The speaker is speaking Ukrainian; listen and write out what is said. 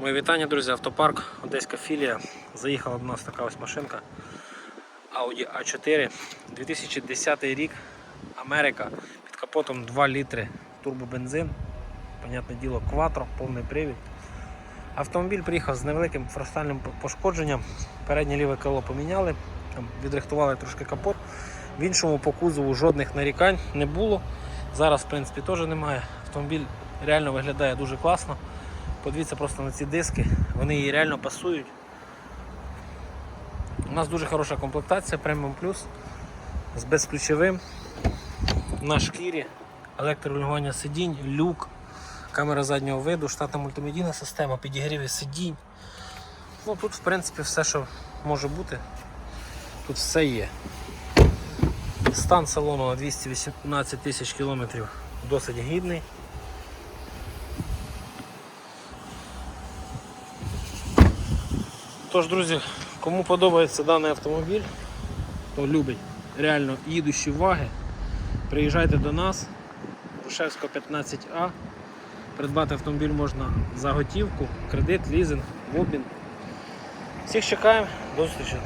Моє вітання, друзі, автопарк, Одеська філія. Заїхала до нас така ось машинка Audi A4. 2010 рік, Америка. Під капотом 2 літри турбобензин. Понятне діло, кватро, повний привід. Автомобіль приїхав з невеликим фронтальним пошкодженням. Переднє ліве крило поміняли, відрихтували трошки капот. В іншому по кузову жодних нарікань не було. Зараз, в принципі, теж немає. Автомобіль реально виглядає дуже класно. Подивіться просто на ці диски, вони їй реально пасують. У нас дуже хороша комплектація Premium Plus з безключовим на шкірі, електрорегулювання сидінь, люк, камера заднього виду, штатна мультимедійна система, підігріви сидінь. Ну, Тут в принципі все, що може бути, тут все є. Стан салону на 218 тисяч кілометрів досить гідний. Тож, друзі, кому подобається даний автомобіль, хто любить реально їдущі ваги, приїжджайте до нас, Грушевського 15А. Придбати автомобіль можна за готівку, кредит, лізинг, в обмін. Всіх чекаємо, до зустрічі.